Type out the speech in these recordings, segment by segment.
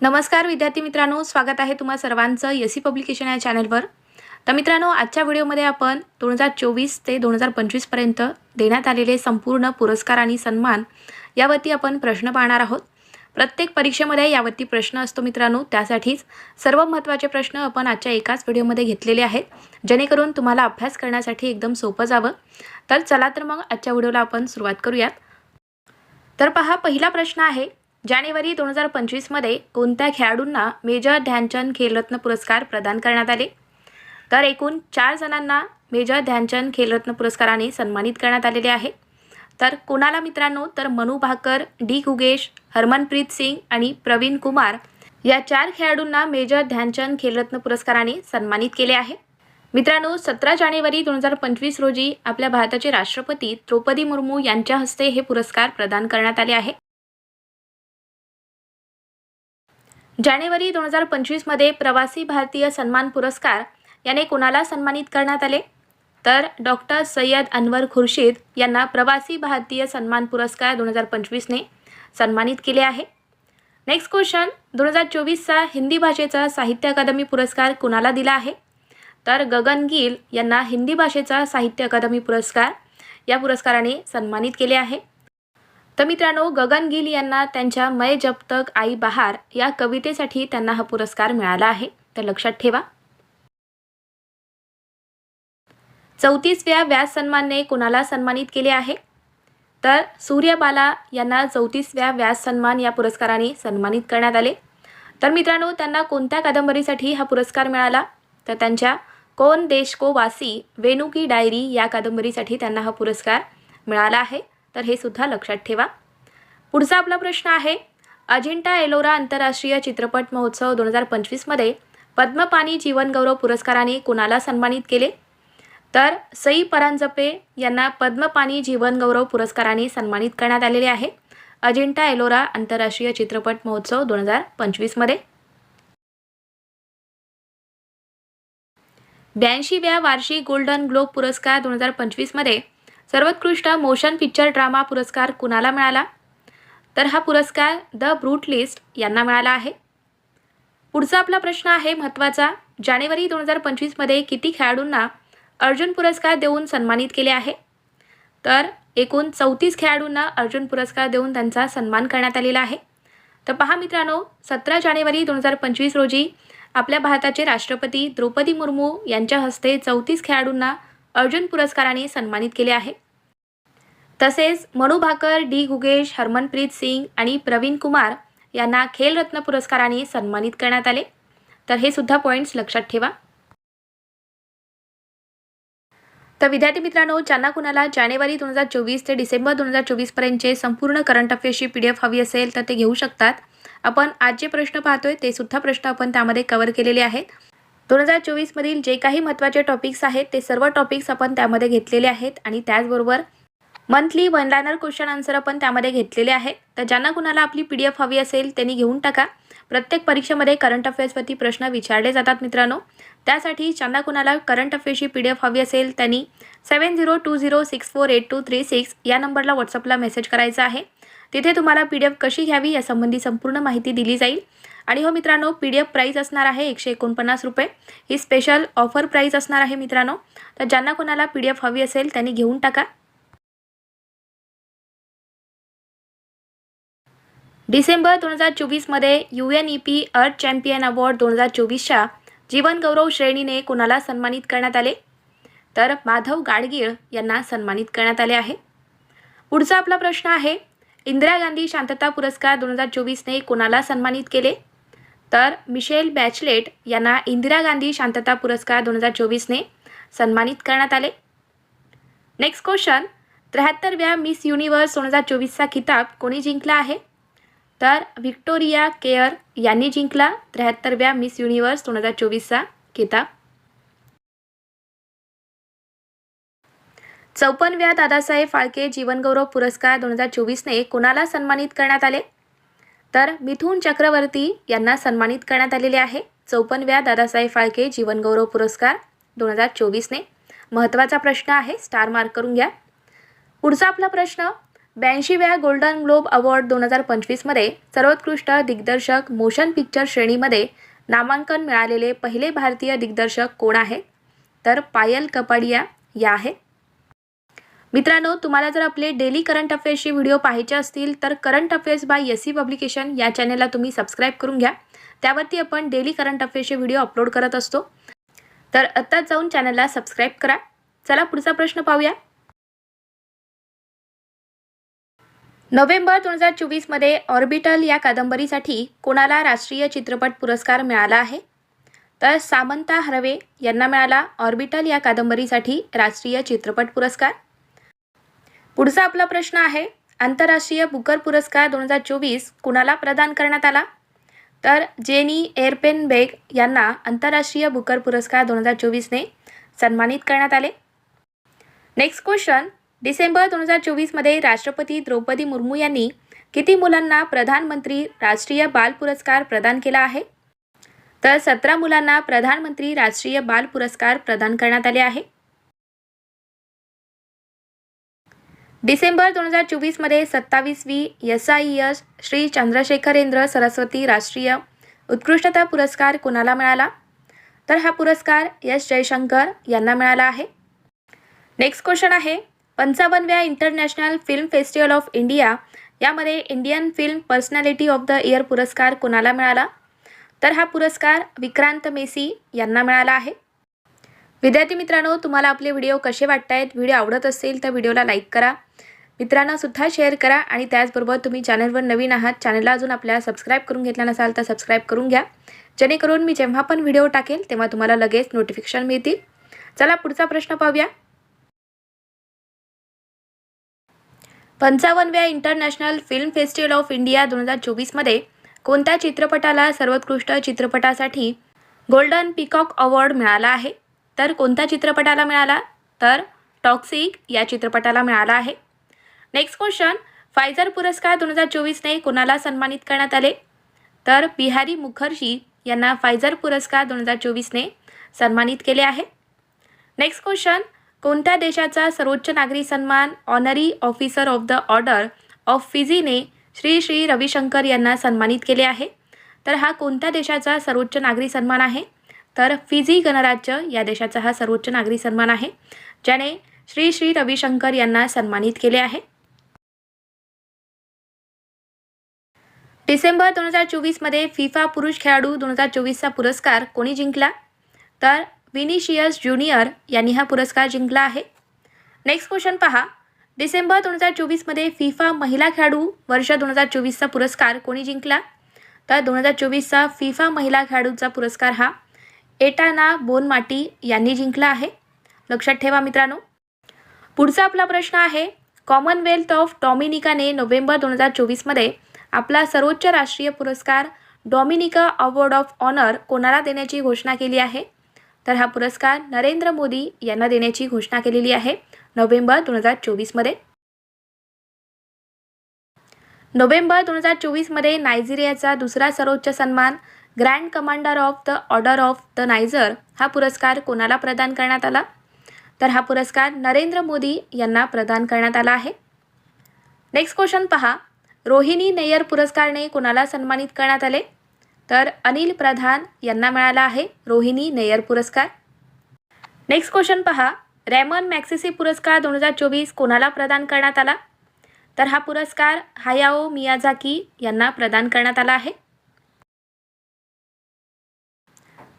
नमस्कार विद्यार्थी मित्रांनो स्वागत आहे तुम्हा सर्वांचं यसी पब्लिकेशन या चॅनलवर. तर मित्रांनो आजच्या व्हिडिओमध्ये आपण दोन हजार चोवीस ते दोन हजार पंचवीसपर्यंत देण्यात आलेले संपूर्ण पुरस्कार आणि सन्मान यावरती आपण प्रश्न पाहणार आहोत. प्रत्येक परीक्षेमध्ये यावरती प्रश्न असतो मित्रांनो त्यासाठीच सर्व महत्त्वाचे प्रश्न आपण आजच्या एकाच व्हिडिओमध्ये घेतलेले आहेत जेणेकरून तुम्हाला अभ्यास करण्यासाठी एकदम सोपं जावं. तर चला तर मग आजच्या व्हिडिओला आपण सुरुवात करूयात. तर पहा पहिला प्रश्न आहे जानेवारी दोन हजार पंचवीसमध्ये कोणत्या खेळाडूंना मेजर ध्यानचंद खेलरत्न पुरस्कार प्रदान करण्यात आले? तर एकूण चार जणांना मेजर ध्यानचंद खेलरत्न पुरस्काराने सन्मानित करण्यात आलेले आहे. तर कोणाला मित्रांनो? तर मनू भाकर डी गुगेश हरमनप्रीत सिंग आणि प्रवीण कुमार या चार खेळाडूंना मेजर ध्यानचंद खेलरत्न पुरस्काराने सन्मानित केले आहे. मित्रांनो सतरा जानेवारी दोन हजार पंचवीस रोजी आपल्या भारताचे राष्ट्रपती द्रौपदी मुर्मू यांच्या हस्ते हे पुरस्कार प्रदान करण्यात आले आहे. जानेवारी दोन हजार पंचवीसमध्ये प्रवासी भारतीय सन्मान पुरस्कार याने कोणाला सन्मानित करण्यात आले? तर डॉक्टर सय्यद अनवर खुर्शीद यांना प्रवासी भारतीय सन्मान पुरस्कार दोन हजार पंचवीसने सन्मानित केले आहे. नेक्स्ट क्वेश्चन दोन हजार चोवीसचा हिंदी भाषेचा साहित्य अकादमी पुरस्कार कुणाला दिला आहे? तर गगन गिल यांना हिंदी भाषेचा साहित्य अकादमी पुरस्कार या पुरस्काराने सन्मानित केले आहे. तर मित्रांनो गगन गिल यांना त्यांच्या मय जब तक आई बहार या कवितेसाठी त्यांना हा पुरस्कार मिळाला आहे. तर लक्षात ठेवा. चौतीसव्या व्यास सन्मानने कोणाला सन्मानित केले आहे? तर सूर्यबाला यांना चौतीसव्या व्यास सन्मान या पुरस्काराने सन्मानित करण्यात आले. तर मित्रांनो त्यांना कोणत्या कादंबरीसाठी हा पुरस्कार मिळाला? तर त्यांच्या कोण देश को वासी वेणुकी डायरी या कादंबरीसाठी त्यांना हा पुरस्कार मिळाला आहे. तर हे सुद्धा लक्षात ठेवा. पुढचा आपला प्रश्न आहे अजिंठा एलोरा आंतरराष्ट्रीय चित्रपट महोत्सव दोन हजार पंचवीसमध्ये पद्मपाणी जीवनगौरव पुरस्काराने कुणाला सन्मानित केले? तर सई परांजपे यांना पद्मपाणी जीवनगौरव पुरस्काराने सन्मानित करण्यात आलेले आहे अजिंठा एलोरा आंतरराष्ट्रीय चित्रपट महोत्सव दोन हजार पंचवीसमध्ये ब्याऐंशीव्या वार्षिक गोल्डन ग्लोब पुरस्कार दोन हजार पंचवीसमध्ये सर्वोत्कृष्ट मोशन पिक्चर ड्रामा पुरस्कार कुणाला मिळाला? तर हा पुरस्कार द ब्रूट लिस्ट यांना मिळाला आहे. पुढचा आपला प्रश्न आहे महत्त्वाचा. जानेवारी दोन हजार पंचवीसमध्ये किती खेळाडूंना अर्जुन पुरस्कार देऊन सन्मानित केले आहे? तर एकूण चौतीस खेळाडूंना अर्जुन पुरस्कार देऊन त्यांचा सन्मान करण्यात आलेला आहे. तर पहा मित्रांनो सतरा जानेवारी दोन हजार पंचवीस रोजी आपल्या भारताचे राष्ट्रपती द्रौपदी मुर्मू यांच्या हस्ते चौतीस खेळाडूंना अर्जुन पुरस्काराने सन्मानित केले आहे. तसेच मनू भाकर डी गुगेश हरमनप्रीत सिंग आणि प्रवीण कुमार यांना खेलरत्न पुरस्काराने सन्मानित करण्यात आले. तर हे सुद्धा पॉईंट्स लक्षात ठेवा. तर विद्यार्थी मित्रांनो ज्यांना कुणाला जानेवारी दोन हजार चोवीस ते डिसेंबर दोन हजार चोवीसपर्यंतचे संपूर्ण करंट अफेअर्सची पी डी एफ हवी असेल तर ते घेऊ शकतात. आपण आज जे प्रश्न पाहतोय ते सुद्धा प्रश्न आपण त्यामध्ये कवर केलेले आहेत. दोन हजार चोवीसमधील जे काही महत्त्वाचे टॉपिक्स आहेत ते सर्व टॉपिक्स आपण त्यामध्ये घेतलेले आहेत आणि त्याचबरोबर monthly one liner question answer आपण त्यामध्ये घेतलेले आहेत. तर ज्यांना कुणाला आपली पी डी एफ हवी असेल त्यांनी घेऊन टाका. प्रत्येक परीक्षेमध्ये करंट अफेअर्सवरती प्रश्न विचारले जातात मित्रांनो. त्यासाठी ज्यांना कुणाला करंट अफेअर्सची पी डी एफ हवी असेल त्यांनी seven zero two zero six four eight two three six या नंबरला व्हॉट्सअपला मेसेज करायचा आहे. तिथे तुम्हाला पी डी एफ कशी घ्यावी यासंबंधी संपूर्ण माहिती दिली जाईल. आणि हो मित्रांनो पी डी एफ प्राईज असणार आहे एकशे एकोणपन्नास रुपये. ही स्पेशल ऑफर प्राईज असणार आहे मित्रांनो. तर ज्यांना कोणाला पी डी एफ हवी असेल त्यांनी घेऊन टाका. डिसेंबर दोन हजार चोवीसमध्ये U N E P earth champion award दोन हजार चोवीसच्या जीवनगौरव श्रेणीने कोणाला सन्मानित करण्यात आले? तर माधव गाडगीळ यांना सन्मानित करण्यात आले आहे. पुढचा आपला प्रश्न आहे इंदिरा गांधी शांतता पुरस्कार दोन हजार चोवीसने कोणाला सन्मानित केले? तर मिशेल बॅचलेट यांना इंदिरा गांधी शांतता पुरस्कार दोन हजार चोवीसने सन्मानित करण्यात आले. नेक्स्ट क्वेश्चन त्र्याहत्तरव्या मिस युनिवर्स दोन हजार चोवीसचा किताब कोणी जिंकला आहे? तर व्हिक्टोरिया केअर यांनी जिंकला त्र्याहत्तरव्या मिस युनिव्हर्स दोन हजार चोवीसचा किताब चौपन्नव्या दादासाहेब फाळके जीवनगौरव पुरस्कार दोन हजार चोवीसने कोणाला सन्मानित करण्यात आले? तर मिथून चक्रवर्ती यांना सन्मानित करण्यात आलेले आहे. चौपन्नव्या दादासाहेब फाळके जीवनगौरव पुरस्कार दोन हजार चोवीसने. महत्त्वाचा प्रश्न आहे स्टार मार्क करून घ्या. पुढचा आपला प्रश्न ब्याऐंशीव्या गोल्डन ग्लोब अवॉर्ड दोन हजार पंचवीसमध्ये सर्वोत्कृष्ट दिग्दर्शक मोशन पिक्चर श्रेणीमध्ये नामांकन मिळालेले पहिले भारतीय दिग्दर्शक कोण आहे? तर पायल कपाडिया या आहेत मित्रांनो तुम्हाला जर आपले डेली करंट अफेअर्सचे व्हिडिओ पाहायचे असतील तर current affairs by S C publication या चॅनलला तुम्ही सबस्क्राईब करून घ्या. त्यावरती आपण डेली करंट अफेअर्सचे व्हिडिओ अपलोड करत असतो. तर आत्ताच जाऊन चॅनलला सबस्क्राईब करा. चला पुढचा प्रश्न पाहूया. नोव्हेंबर दोन हजार चोवीसमध्ये ऑर्बिटल या कादंबरीसाठी कोणाला राष्ट्रीय चित्रपट पुरस्कार मिळाला आहे? तर सामंता हरवे यांना मिळाला ऑर्बिटल या कादंबरीसाठी राष्ट्रीय चित्रपट पुरस्कार. पुढचा आपला प्रश्न आहे आंतरराष्ट्रीय बुकर पुरस्कार दोन हजार चोवीस कुणाला प्रदान करण्यात आला? तर जेनी एअरपेन बेग यांना आंतरराष्ट्रीय बुकर पुरस्कार दोन हजार चोवीसने सन्मानित करण्यात आले. नेक्स्ट क्वेश्चन डिसेंबर दोन हजार चोवीसमध्ये राष्ट्रपती द्रौपदी मुर्मू यांनी किती मुलांना प्रधानमंत्री राष्ट्रीय बाल पुरस्कार प्रदान केला आहे? तर सतरा मुलांना प्रधानमंत्री राष्ट्रीय बाल पुरस्कार प्रदान करण्यात आले आहे. डिसेंबर दोन हजार चोवीसमध्ये सत्तावीसवी S I S Shri Chandrashekharendra Saraswati राष्ट्रीय उत्कृष्टता पुरस्कार कोणाला मिळाला? तर हा पुरस्कार यस जयशंकर यांना मिळाला आहे. नेक्स्ट क्वेश्चन आहे पंचावन्नव्या international film festival of India यामध्ये Indian film personality of the year पुरस्कार कोणाला मिळाला? तर हा पुरस्कार विक्रांत मेसी यांना मिळाला आहे. विद्यार्थी मित्रांनो तुम्हाला आपले व्हिडिओ कसे वाटत आहेत व्हिडिओ आवडत असेल तर व्हिडिओला लाईक करा. मित्रांना सुद्धा शेअर करा आणि त्याचबरोबर तुम्ही चॅनलवर नवीन आहात चॅनलला अजून आपल्या सबस्क्राईब करून घेतला नसाल तर सबस्क्राईब करून घ्या. जेणेकरून मी जेव्हा पण व्हिडिओ टाकेल तेव्हा तुम्हाला लगेच नोटिफिकेशन मिळतील. चला पुढचा प्रश्न पाहूया. पंचावन्नव्या international film festival of India दोन हजार चोवीसमध्ये कोणत्या चित्रपटाला सर्वोत्कृष्ट चित्रपटासाठी गोल्डन पिकॉक अवॉर्ड मिळाला आहे? तर कोणत्या चित्रपटाला मिळाला? तर टॉक्सिक या चित्रपटाला मिळाला आहे. नेक्स्ट क्वेश्चन फायझर पुरस्कार दोन हजार चोवीसने कोणाला सन्मानित करण्यात आले? तर बिहारी मुखर्जी यांना फायझर पुरस्कार दोन हजार चोवीसने सन्मानित केले आहे. नेक्स्ट क्वेश्चन कोणत्या देशाचा सर्वोच्च नागरी सन्मान honorary officer of the order of फिजीने Shri Shri Ravishankar यांना सन्मानित केले आहे? तर हा कोणत्या देशाचा सर्वोच्च नागरी सन्मान आहे? तर फिजी गणराज्य या देशाचा हा सर्वोच्च नागरी सन्मान आहे ज्याने श्री श्री रविशंकर यांना सन्मानित केले आहे. डिसेंबर दोन हजार चोवीसमध्ये फिफा पुरुष खेळाडू दोन हजार चोवीसचा पुरस्कार कोणी जिंकला? तर विनिशियस ज्युनियर यांनी हा पुरस्कार जिंकला आहे. नेक्स्ट क्वेश्चन पहा. डिसेंबर दोन हजार चोवीसमध्ये फिफा महिला खेळाडू वर्ष दोन हजार चोवीसचा पुरस्कार कोणी जिंकला? तर दोन हजार चोवीसचा फिफा महिला खेळाडूचा पुरस्कार हा एटाना बोनमाटी यांनी जिंकला आहे. लक्षात ठेवा मित्रांनो. पुढचा आपला प्रश्न आहे. कॉमनवेल्थ ऑफ डॉमिनिकाने नोव्हेंबर दोन हजार चोवीसमध्ये आपला सर्वोच्च राष्ट्रीय पुरस्कार डॉमिनिका अवॉर्ड ऑफ ऑनर कोणाला देण्याची घोषणा केली आहे? तर हा पुरस्कार नरेंद्र मोदी यांना देण्याची घोषणा केलेली आहे नोव्हेंबर दोन हजार चोवीसमध्ये नोव्हेंबर दोन हजार चोवीसमध्ये नायजेरियाचा दुसरा सर्वोच्च सन्मान grand commander of the order of the Niger हा पुरस्कार कोणाला प्रदान करण्यात आला? तर हा पुरस्कार नरेंद्र मोदी यांना प्रदान करण्यात आला आहे. नेक्स्ट क्वेश्चन पहा. रोहिणी नेयर पुरस्कारने कोणाला सन्मानित करण्यात आले? तर अनिल प्रधान यांना मिळाला आहे रोहिणी नेयर पुरस्कार. नेक्स्ट क्वेश्चन पहा. रॅमन मॅक्सिसी पुरस्कार दोन हजार चोवीस कोणाला प्रदान करण्यात आला? तर हा पुरस्कार हायाओ मियाझाकी यांना प्रदान करण्यात आला आहे.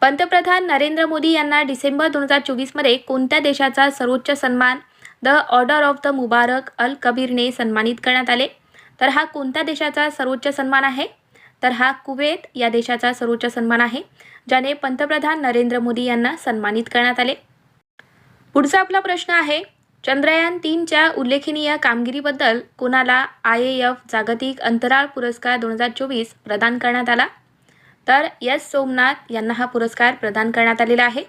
पंतप्रधान नरेंद्र मोदी यांना डिसेंबर दोन हजार चोवीसमध्ये कोणत्या देशाचा सर्वोच्च सन्मान the order of the Mubarak al कबीरने सन्मानित करण्यात आले? तर हा कोणत्या देशाचा सर्वोच्च सन्मान आहे? तर हा कुवेत या देशाचा सर्वोच्च सन्मान आहे ज्याने पंतप्रधान नरेंद्र मोदी यांना सन्मानित करण्यात आले. पुढचा आपला प्रश्न आहे चंद्रयान तीनच्या उल्लेखनीय कामगिरीबद्दल कोणाला आय ए एफ जागतिक अंतराळ पुरस्कार दोन हजार चोवीस प्रदान करण्यात आला? तर एस सोमनाथ यांना हा पुरस्कार प्रदान करण्यात आलेला आहे.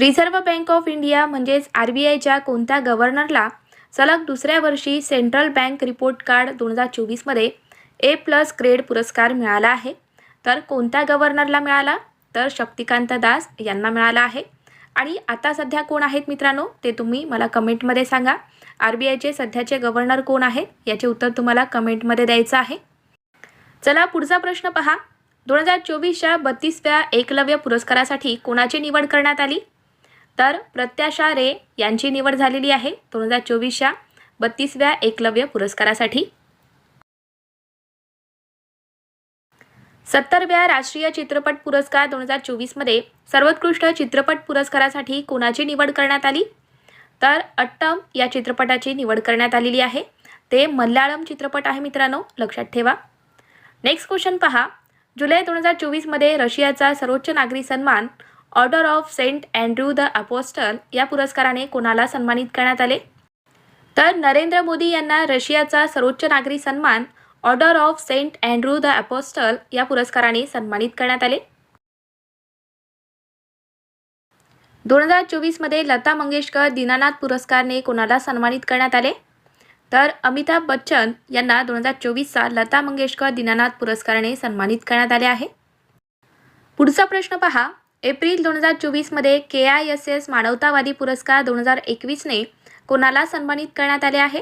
रिझर्व्ह बँक ऑफ इंडिया म्हणजेच आर बी आयच्या कोणत्या गव्हर्नरला सलग दुसऱ्या वर्षी सेंट्रल बँक रिपोर्ट कार्ड दोन हजार चोवीसमध्ये ए प्लस ग्रेड पुरस्कार मिळाला आहे? तर कोणत्या गव्हर्नरला मिळाला? तर शक्तिकांत दास यांना मिळाला आहे. आणि आता सध्या कोण आहेत मित्रांनो? ते तुम्ही मला कमेंटमध्ये सांगा. आर बी आयचे सध्याचे गव्हर्नर कोण आहेत? याचे उत्तर तुम्हाला कमेंटमध्ये द्यायचं आहे. चला पुढचा प्रश्न पहा. दोन हजार चोवीसच्या बत्तीसव्या एकलव्य पुरस्कारासाठी कोणाची निवड करण्यात आली? तर प्रत्याशा रे यांची निवड झालेली आहे. दोन हजार चोवीसच्या बत्तीसव्या एकलव्य पुरस्कारासाठी. सत्तरव्या राष्ट्रीय चित्रपट पुरस्कार दोन हजार चोवीसमध्ये सर्वोत्कृष्ट चित्रपट पुरस्कारासाठी कोणाची निवड करण्यात आली? तर अट्टम या चित्रपटाची निवड करण्यात आलेली आहे. ते मल्याळम चित्रपट आहे मित्रांनो लक्षात ठेवा. नेक्स्ट क्वेश्चन पहा. जुलै दोन हजार चोवीसमध्ये रशियाचा सर्वोच्च नागरी सन्मान order of Saint Andrew the Apostle या पुरस्काराने कोणाला सन्मानित करण्यात आले? तर नरेंद्र मोदी यांना रशियाचा सर्वोच्च नागरी सन्मान order of Saint Andrew the Apostle या पुरस्काराने सन्मानित करण्यात आले. दोन हजार चोवीसमध्ये लता मंगेशकर दीनानाथ पुरस्कारने कोणाला सन्मानित करण्यात आले? तर अमिताभ बच्चन यांना दोन हजार चोवीसचा लता मंगेशकर दीनानाथ पुरस्काराने सन्मानित करण्यात आले आहे. पुढचा प्रश्न पहा. एप्रिल दोन हजार चोवीसमध्ये के आय एस एस मानवतावादी पुरस्कार दोन हजार एकवीसने कोणाला सन्मानित करण्यात आले आहे?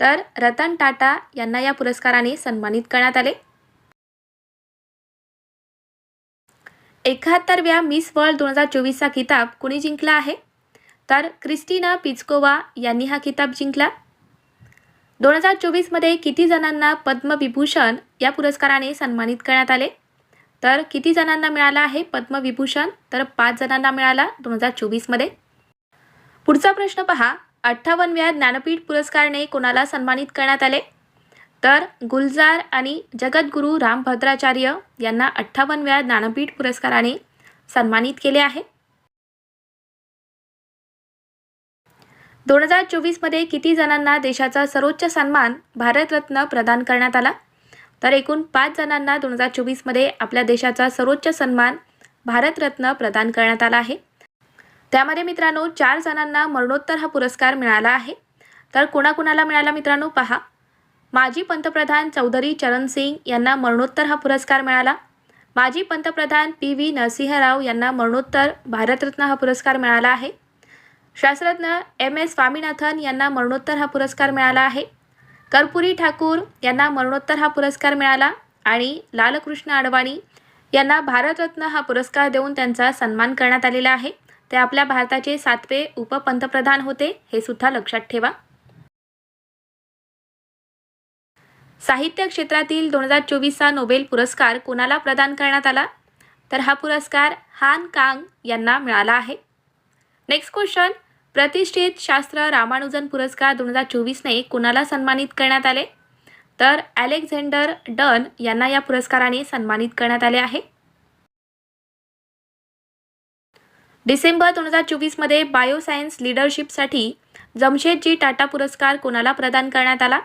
तर रतन टाटा यांना या पुरस्काराने सन्मानित करण्यात आले. एकाहत्तरव्या मिस वर्ल्ड दोन हजार चोवीसचा किताब कुणी जिंकला आहे? तर क्रिस्टिना पिचकोवा यांनी हा किताब जिंकला. दोन हजार चोवीसमध्ये किती जणांना पद्मविभूषण या पुरस्काराने सन्मानित करण्यात आले? तर किती जणांना मिळाला आहे पद्मविभूषण? तर पाच जणांना मिळाला दोन हजार चोवीसमध्ये पुढचा प्रश्न पहा. अठ्ठावनव्या ज्ञानपीठ पुरस्काराने कोणाला सन्मानित करण्यात आले? तर गुलजार आणि जगद्गुरू रामभद्राचार्य यांना अठ्ठावन्नव्या ज्ञानपीठ पुरस्काराने सन्मानित केले आहे. दोन हजार चोवीसमध्ये किती जणांना देशाचा सर्वोच्च सन्मान भारतरत्न प्रदान करण्यात आला? तर एकूण पाच जणांना दोन हजार चोवीसमध्ये आपल्या देशाचा सर्वोच्च सन्मान भारतरत्न प्रदान करण्यात आला आहे. त्यामध्ये मित्रांनो चार जणांना मरणोत्तर हा पुरस्कार मिळाला आहे. तर कोणाकोणाला मिळाला मित्रांनो? पहा. माजी पंतप्रधान चौधरी चरण सिंग यांना मरणोत्तर हा पुरस्कार मिळाला. माजी पंतप्रधान पी व्ही नरसिंहराव यांना मरणोत्तर भारतरत्न हा पुरस्कार मिळाला आहे. शास्त्रज्ञ एम एस स्वामीनाथन यांना मरणोत्तर हा पुरस्कार मिळाला आहे. कर्पुरी ठाकूर यांना मरणोत्तर हा पुरस्कार मिळाला आणि लालकृष्ण अडवाणी यांना भारतरत्न हा पुरस्कार देऊन त्यांचा सन्मान करण्यात आलेला आहे. ते आपल्या भारताचे सातवे उपपंतप्रधान होते हे सुद्धा लक्षात ठेवा. साहित्य क्षेत्रातील दोन हजार चोवीसचा नोबेल पुरस्कार कोणाला प्रदान करण्यात आला? तर हा पुरस्कार हान कांग यांना मिळाला आहे. नेक्स्ट क्वेश्चन प्रतिष्ठित शास्त्र रामानुजन पुरस्कार दोन हजार चोवीसने कोणाला सन्मानित करण्यात आले? तर अलेक्झांडर डन यांना या पुरस्काराने सन्मानित करण्यात आले आहे. डिसेंबर दोन हजार चोवीसमध्ये बायोसायन्स लिडरशिपसाठी जमशेदजी टाटा पुरस्कार कोणाला प्रदान करण्यात आला?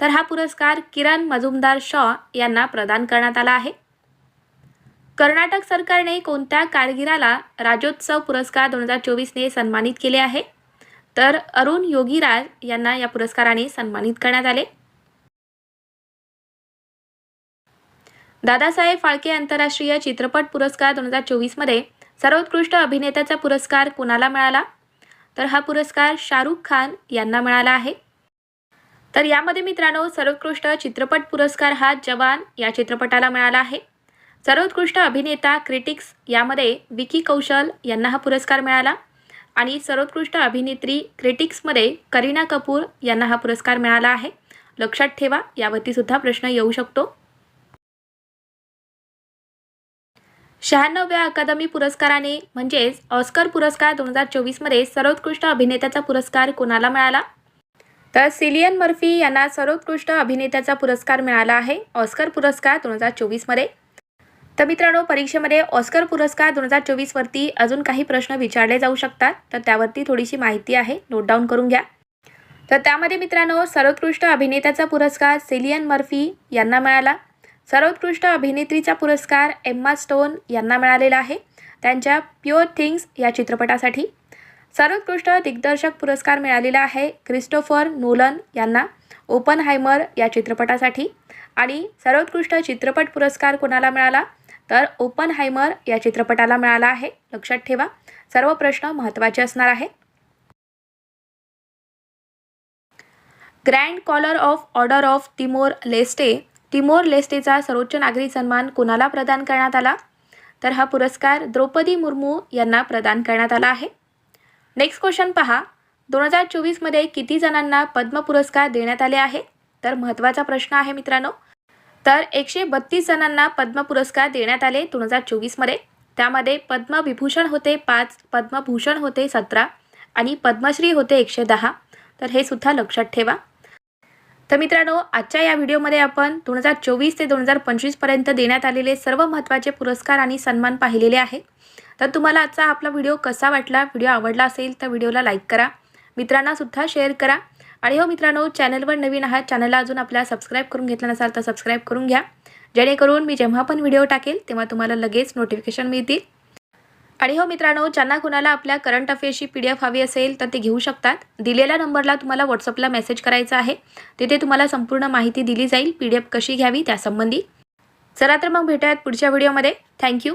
तर हा पुरस्कार किरण मजुमदार शॉ यांना प्रदान करण्यात आला आहे. कर्नाटक सरकारने कोणत्या कारगिराला राज्योत्सव पुरस्कार दोन हजार चोवीसने सन्मानित केले आहे? तर अरुण योगीराज यांना या पुरस्काराने सन्मानित करण्यात आले. दादासाहेब फाळके आंतरराष्ट्रीय चित्रपट पुरस्कार दोन हजार चोवीसमध्ये सर्वोत्कृष्ट अभिनेत्याचा पुरस्कार कुणाला मिळाला? तर हा पुरस्कार शाहरुख खान यांना मिळाला आहे. तर यामध्ये मित्रांनो सर्वोत्कृष्ट चित्रपट पुरस्कार हा जवान या चित्रपटाला मिळाला आहे. सर्वोत्कृष्ट अभिनेता क्रिटिक्स यामध्ये विकी कौशल यांना हा पुरस्कार मिळाला. आणि सर्वोत्कृष्ट अभिनेत्री क्रिटिक्समध्ये करीना कपूर यांना हा पुरस्कार मिळाला आहे. लक्षात ठेवा यावरतीसुद्धा प्रश्न येऊ शकतो. शहाण्णव्या अकादमी पुरस्काराने म्हणजेच ऑस्कर पुरस्कार दोन हजार चोवीसमध्ये सर्वोत्कृष्ट अभिनेत्याचा पुरस्कार कोणाला मिळाला? तर सिलियन मर्फी यांना सर्वोत्कृष्ट अभिनेत्याचा पुरस्कार मिळाला आहे. ऑस्कर पुरस्कार दोन हजार चोवीसमध्ये. तर मित्रांनो परीक्षेमध्ये ऑस्कर पुरस्कार दोन हजार चोवीसवरती अजून काही प्रश्न विचारले जाऊ शकतात. तर त्यावरती थोडीशी माहिती आहे. नोट डाऊन करून घ्या. तर त्यामध्ये मित्रांनो सर्वोत्कृष्ट अभिनेत्याचा पुरस्कार सिलियन मर्फी यांना मिळाला. सर्वोत्कृष्ट अभिनेत्रीचा पुरस्कार एम्मा स्टोन यांना मिळालेला आहे. त्यांच्या प्युअर थिंग्स या चित्रपटासाठी सर्वोत्कृष्ट दिग्दर्शक पुरस्कार मिळालेला आहे क्रिस्टोफर नोलन यांना ओपन हायमर या चित्रपटासाठी. आणि सर्वोत्कृष्ट चित्रपट पुरस्कार कोणाला मिळाला? तर ओपन हायमर या चित्रपटाला मिळाला आहे. लक्षात ठेवा. सर्व प्रश्न महत्त्वाचे असणार आहे grand collar of order of Timor Leste. टिमोर लेस्टेचा सर्वोच्च नागरी सन्मान कुणाला प्रदान करण्यात आला? तर हा पुरस्कार द्रौपदी मुर्मू यांना प्रदान करण्यात आला आहे. नेक्स्ट क्वेश्चन पहा. दोन हजार चोवीसमध्ये किती जणांना पद्म पुरस्कार देण्यात आले आहे? तर महत्त्वाचा प्रश्न आहे मित्रांनो. तर एकशे बत्तीस जणांना पद्म पुरस्कार देण्यात आले दोन हजार चोवीसमध्ये त्यामध्ये पद्मविभूषण होते पाच पद्मभूषण होते सतरा आणि पद्मश्री होते एकशे दहा. तर हे सुद्धा लक्षात ठेवा. तर मित्रांनो आजच्या या व्हिडिओमध्ये आपण दोन हजार चोवीस ते दोन हजार पंचवीसपर्यंत देण्यात आलेले सर्व महत्त्वाचे पुरस्कार आणि सन्मान पाहिलेले आहे. तर तुम्हाला आजचा आपला व्हिडिओ कसा वाटला व्हिडिओ आवडला असेल तर व्हिडिओला लाईक करा. मित्रांनासुद्धा शेअर करा. आणि हो मित्रांनो चॅनलवर नवीन आहात चॅनलला अजून आपल्या सबस्क्राईब करून घेतलं नसाल तर सबस्क्राईब करून घ्या. जेणेकरून मी जेव्हा पण व्हिडिओ टाकेल तेव्हा तुम्हाला लगेच नोटिफिकेशन मिळतील. आणि हो मित्रांनो ज्यांना कुणाला आपल्या करंट अफेअर्सची पी डी एफ हवी असेल तर ते घेऊ शकतात. दिलेल्या नंबरला तुम्हाला व्हॉट्सअपला मेसेज करायचा आहे. तिथे तुम्हाला संपूर्ण माहिती दिली जाईल पी डी एफ कशी घ्यावी त्यासंबंधी. चला तर मग भेटूयात पुढच्या व्हिडिओमध्ये थँक्यू